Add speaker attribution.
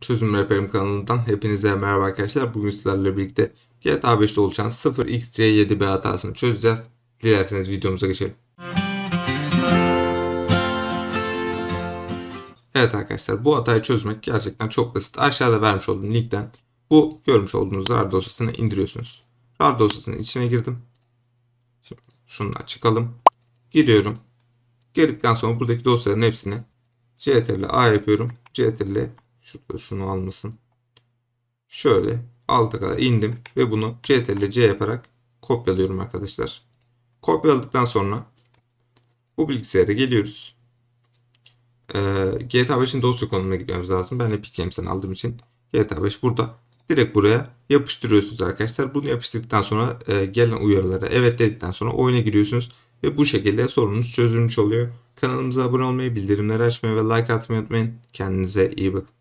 Speaker 1: Çözüm Rehberim kanalından hepinize merhaba arkadaşlar. Bugün sizlerle birlikte GTA 5'te oluşan 0xC7B hatasını çözeceğiz. Dilerseniz videomuza geçelim. Evet arkadaşlar bu hatayı çözmek gerçekten çok basit. Aşağıda vermiş olduğum linkten bu görmüş olduğunuz RAR dosyasını indiriyorsunuz. RAR dosyasının içine girdim. Şimdi şundan çıkalım. Giriyorum. Girdikten sonra buradaki dosyaların hepsini CTRL A yapıyorum. CTRL şurada şunu almasın. Şöyle alta kadar indim ve bunu CTRL C yaparak kopyalıyorum arkadaşlar. Kopyaladıktan sonra bu bilgisayara geliyoruz. Ee, GTA 5'in dosya konumuna gitmemiz lazım. Ben Epic Games'ten aldığım için GTA 5 burada. Direkt buraya yapıştırıyorsunuz arkadaşlar. Bunu yapıştırdıktan sonra e, gelen uyarılara evet dedikten sonra oyuna giriyorsunuz. Ve bu şekilde sorununuz çözülmüş oluyor. Kanalımıza abone olmayı, bildirimleri açmayı ve like atmayı unutmayın. Kendinize iyi bakın.